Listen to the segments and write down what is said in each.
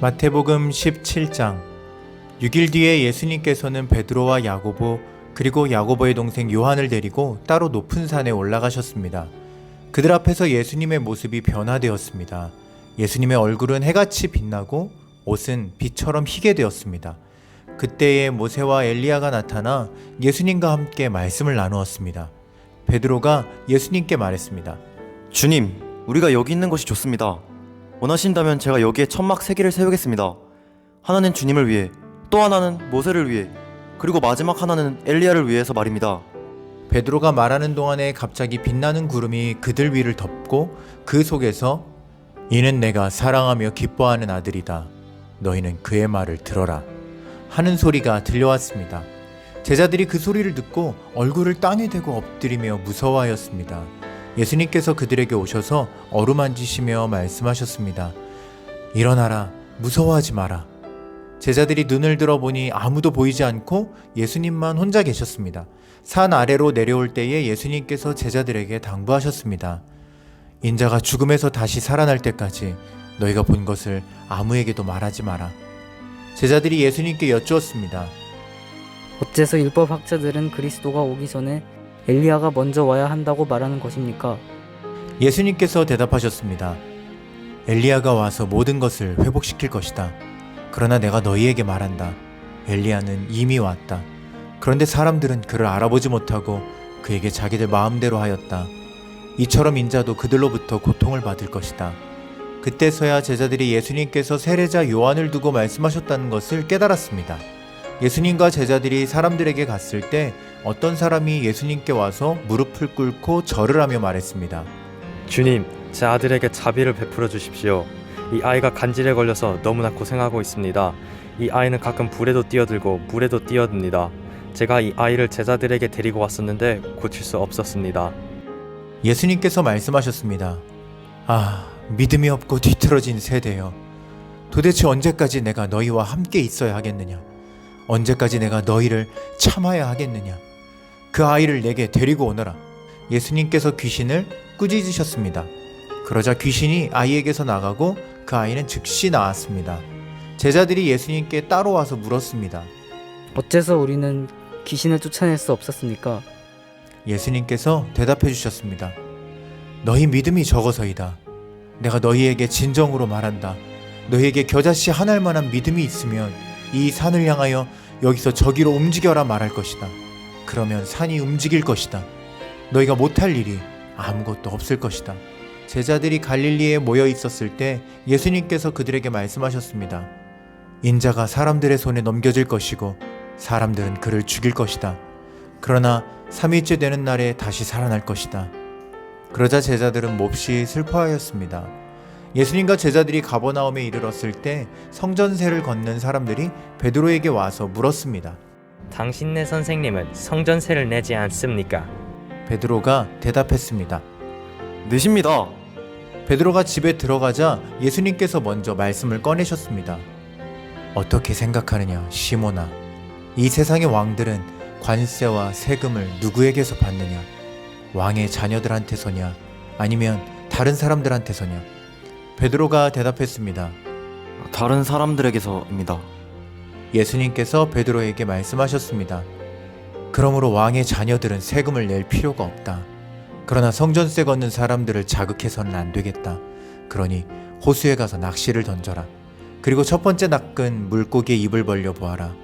마태복음 17장 6일 뒤에 예수님께서는 베드로와 야고보 그리고 야고보의 동생 요한을 데리고 따로 높은 산에 올라가셨습니다. 그들 앞에서 예수님의 모습이 변화되었습니다. 예수님의 얼굴은 해같이 빛나고 옷은 빛처럼 희게 되었습니다. 그때에 모세와 엘리야가 나타나 예수님과 함께 말씀을 나누었습니다. 베드로가 예수님께 말했습니다. 주님, 우리가 여기 있는 것이 좋습니다. 원하신다면 제가 여기에 천막 세 개를 세우겠습니다. 하나는 주님을 위해, 또 하나는 모세를 위해, 그리고 마지막 하나는 엘리야를 위해서 말입니다. 베드로가 말하는 동안에 갑자기 빛나는 구름이 그들 위를 덮고 그 속에서 이는 내가 사랑하며 기뻐하는 아들이다. 너희는 그의 말을 들어라. 하는 소리가 들려왔습니다. 제자들이 그 소리를 듣고 얼굴을 땅에 대고 엎드리며 무서워하였습니다. 예수님께서 그들에게 오셔서 어루만지시며 말씀하셨습니다. 일어나라, 무서워하지 마라. 제자들이 눈을 들어보니 아무도 보이지 않고 예수님만 혼자 계셨습니다. 산 아래로 내려올 때에 예수님께서 제자들에게 당부하셨습니다. 인자가 죽음에서 다시 살아날 때까지 너희가 본 것을 아무에게도 말하지 마라. 제자들이 예수님께 여쭈었습니다. 어째서 율법 학자들은 그리스도가 오기 전에 엘리야가 먼저 와야 한다고 말하는 것입니까? 예수님께서 대답하셨습니다. 엘리야가 와서 모든 것을 회복시킬 것이다. 그러나 내가 너희에게 말한다. 엘리야는 이미 왔다. 그런데 사람들은 그를 알아보지 못하고 그에게 자기들 마음대로 하였다. 이처럼 인자도 그들로부터 고통을 받을 것이다. 그때서야 제자들이 예수님께서 세례자 요한을 두고 말씀하셨다는 것을 깨달았습니다. 예수님과 제자들이 사람들에게 갔을 때 어떤 사람이 예수님께 와서 무릎을 꿇고 절을 하며 말했습니다. 주님, 제 아들에게 자비를 베풀어 주십시오. 이 아이가 간질에 걸려서 너무나 고생하고 있습니다. 이 아이는 가끔 불에도 뛰어들고 물에도 뛰어듭니다. 제가 이 아이를 제자들에게 데리고 왔었는데 고칠 수 없었습니다. 예수님께서 말씀하셨습니다. 아, 믿음이 없고 뒤틀어진 세대여. 도대체 언제까지 내가 너희와 함께 있어야 하겠느냐? 언제까지 내가 너희를 참아야 하겠느냐? 그 아이를 내게 데리고 오너라. 예수님께서 귀신을 꾸짖으셨습니다. 그러자 귀신이 아이에게서 나가고 그 아이는 즉시 나았습니다. 제자들이 예수님께 따로 와서 물었습니다. 어째서 우리는 귀신을 쫓아낼 수 없었습니까? 예수님께서 대답해 주셨습니다. 너희 믿음이 적어서이다. 내가 너희에게 진정으로 말한다. 너희에게 겨자씨 한 알만한 믿음이 있으면 이 산을 향하여 여기서 저기로 움직여라 말할 것이다. 그러면 산이 움직일 것이다. 너희가 못할 일이 아무것도 없을 것이다. 제자들이 갈릴리에 모여 있었을 때 예수님께서 그들에게 말씀하셨습니다. 인자가 사람들의 손에 넘겨질 것이고 사람들은 그를 죽일 것이다. 그러나 3일째 되는 날에 다시 살아날 것이다. 그러자 제자들은 몹시 슬퍼하였습니다. 예수님과 제자들이 가버나움에 이르렀을 때 성전세를 걷는 사람들이 베드로에게 와서 물었습니다. 당신네 선생님은 성전세를 내지 않습니까? 베드로가 대답했습니다. 내십니다. 베드로가 집에 들어가자 예수님께서 먼저 말씀을 꺼내셨습니다. 어떻게 생각하느냐, 시모나. 이 세상의 왕들은 관세와 세금을 누구에게서 받느냐? 왕의 자녀들한테서냐? 아니면 다른 사람들한테서냐? 베드로가 대답했습니다. 다른 사람들에게서입니다. 예수님께서 베드로에게 말씀하셨습니다. 그러므로 왕의 자녀들은 세금을 낼 필요가 없다. 그러나 성전세 걷는 사람들을 자극해서는 안 되겠다. 그러니 호수에 가서 낚시를 던져라. 그리고 첫 번째 낚은 물고기에 입을 벌려 보아라.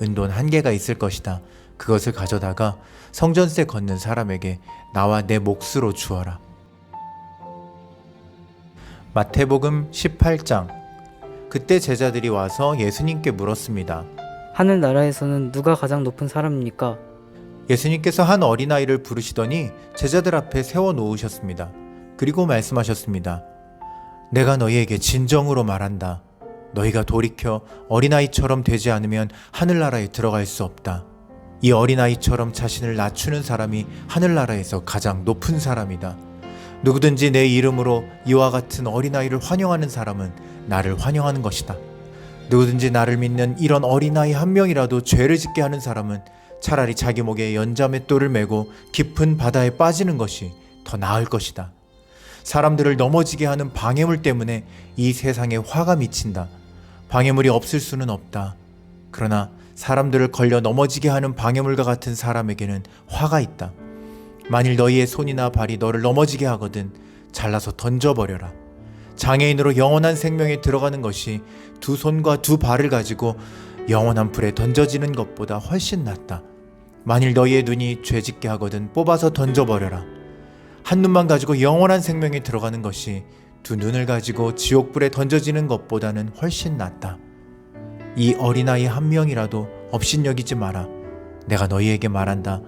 은돈 한 개가 있을 것이다. 그것을 가져다가 성전세 걷는 사람에게 나와 내 몫으로 주어라. 마태복음 18장 그때 제자들이 와서 예수님께 물었습니다. 하늘 나라에서는 누가 가장 높은 사람입니까? 예수님께서 한 어린아이를 부르시더니 제자들 앞에 세워 놓으셨습니다. 그리고 말씀하셨습니다. 내가 너희에게 진정으로 말한다. 너희가 돌이켜 어린아이처럼 되지 않으면 하늘나라에 들어갈 수 없다. 이 어린아이처럼 자신을 낮추는 사람이 하늘나라에서 가장 높은 사람이다. 누구든지 내 이름으로 이와 같은 어린아이를 환영하는 사람은 나를 환영하는 것이다. 누구든지 나를 믿는 이런 어린아이 한 명이라도 죄를 짓게 하는 사람은 차라리 자기 목에 연자맷돌을 메고 깊은 바다에 빠지는 것이 더 나을 것이다. 사람들을 넘어지게 하는 방해물 때문에 이 세상에 화가 미친다. 방해물이 없을 수는 없다. 그러나 사람들을 걸려 넘어지게 하는 방해물과 같은 사람에게는 화가 있다. 만일 너희의 손이나 발이 너를 넘어지게 하거든 잘라서 던져버려라. 장애인으로 영원한 생명에 들어가는 것이 두 손과 두 발을 가지고 영원한 불에 던져지는 것보다 훨씬 낫다. 만일 너희의 눈이 죄짓게 하거든 뽑아서 던져버려라. 한 눈만 가지고 영원한 생명에 들어가는 것이 두 눈을 가지고 지옥불에 던져지는 것보다는 훨씬 낫다. 이 어린아이 한 명이라도 업신여기지 마라. 내가 너희에게 말한다.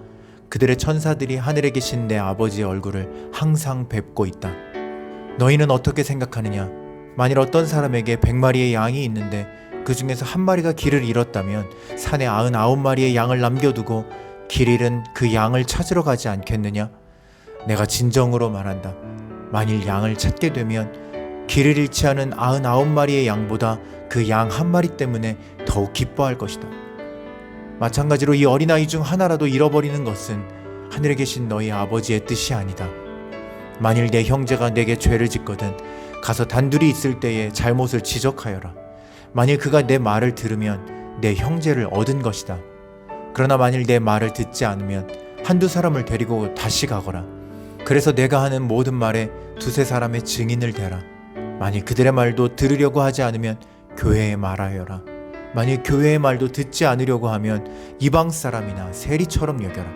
그들의 천사들이 하늘에 계신 내 아버지의 얼굴을 항상 뵙고 있다. 너희는 어떻게 생각하느냐? 만일 어떤 사람에게 백 마리의 양이 있는데 그 중에서 한 마리가 길을 잃었다면 산에 아흔 아홉 마리의 양을 남겨두고 길 잃은 그 양을 찾으러 가지 않겠느냐? 내가 진정으로 말한다. 만일 양을 찾게 되면 길을 잃지 않은 아흔 아홉 마리의 양보다 그 양 한 마리 때문에 더욱 기뻐할 것이다. 마찬가지로 이 어린아이 중 하나라도 잃어버리는 것은 하늘에 계신 너희 아버지의 뜻이 아니다. 만일 내 형제가 내게 죄를 짓거든 가서 단둘이 있을 때에 잘못을 지적하여라. 만일 그가 내 말을 들으면 내 형제를 얻은 것이다. 그러나 만일 내 말을 듣지 않으면 한두 사람을 데리고 다시 가거라. 그래서 내가 하는 모든 말에 두세 사람의 증인을 대라. 만일 그들의 말도 들으려고 하지 않으면 교회에 말하여라. 만일 교회의 말도 듣지 않으려고 하면 이방 사람이나 세리처럼 여겨라.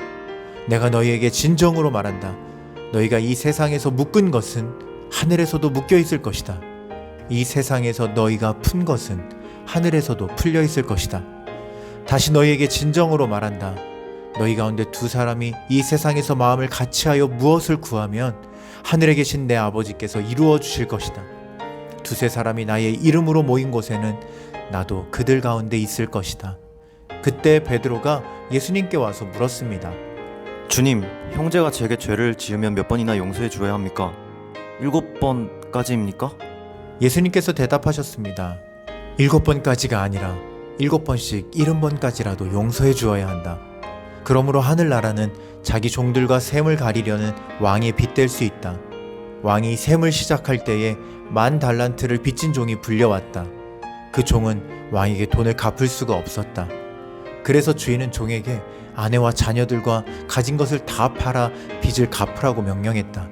내가 너희에게 진정으로 말한다. 너희가 이 세상에서 묶은 것은 하늘에서도 묶여 있을 것이다. 이 세상에서 너희가 푼 것은 하늘에서도 풀려 있을 것이다. 다시 너희에게 진정으로 말한다. 너희 가운데 두 사람이 이 세상에서 마음을 같이하여 무엇을 구하면 하늘에 계신 내 아버지께서 이루어 주실 것이다. 두세 사람이 나의 이름으로 모인 곳에는 나도 그들 가운데 있을 것이다. 그때 베드로가 예수님께 와서 물었습니다. 주님, 형제가 제게 죄를 지으면 몇 번이나 용서해 주어야 합니까? 일곱 번까지입니까? 예수님께서 대답하셨습니다. 일곱 번까지가 아니라 일곱 번씩 일흔 번까지라도 용서해 주어야 한다. 그러므로 하늘나라는 자기 종들과 셈을 가리려는 왕에 빗댈 수 있다. 왕이 셈을 시작할 때에 만 달란트를 빚진 종이 불려왔다. 그 종은 왕에게 돈을 갚을 수가 없었다. 그래서 주인은 종에게 아내와 자녀들과 가진 것을 다 팔아 빚을 갚으라고 명령했다.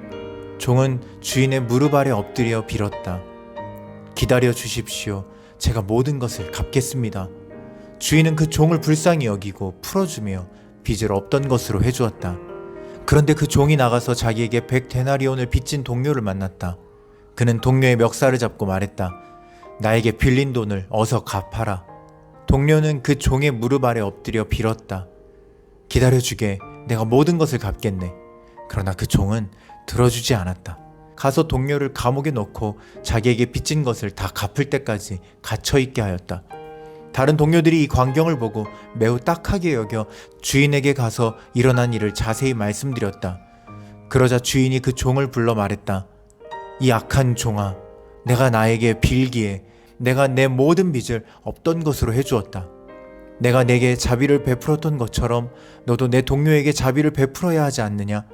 종은 주인의 무릎 아래 엎드려 빌었다. 기다려 주십시오. 제가 모든 것을 갚겠습니다. 주인은 그 종을 불쌍히 여기고 풀어주며 빚을 없던 것으로 해주었다. 그런데 그 종이 나가서 자기에게 백 데나리온을 빚진 동료를 만났다. 그는 동료의 멱살을 잡고 말했다. 나에게 빌린 돈을 어서 갚아라. 동료는 그 종의 무릎 아래 엎드려 빌었다. 기다려주게 내가 모든 것을 갚겠네. 그러나 그 종은 들어주지 않았다. 가서 동료를 감옥에 넣고 자기에게 빚진 것을 다 갚을 때까지 갇혀 있게 하였다. 다른 동료들이 이 광경을 보고 매우 딱하게 여겨 주인에게 가서 일어난 일을 자세히 말씀드렸다. 그러자 주인이 그 종을 불러 말했다. 이 악한 종아, 내가 나에게 빌기에 내가 내 모든 빚을 없던 것으로 해주었다. 내가 내게 자비를 베풀었던 것처럼 너도 내 동료에게 자비를 베풀어야 하지 않느냐?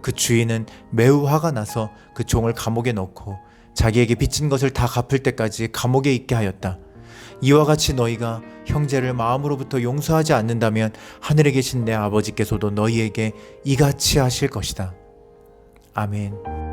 그 주인은 매우 화가 나서 그 종을 감옥에 넣고 자기에게 빚진 것을 다 갚을 때까지 감옥에 있게 하였다. 이와 같이 너희가 형제를 마음으로부터 용서하지 않는다면 하늘에 계신 내 아버지께서도 너희에게 이같이 하실 것이다. 아멘.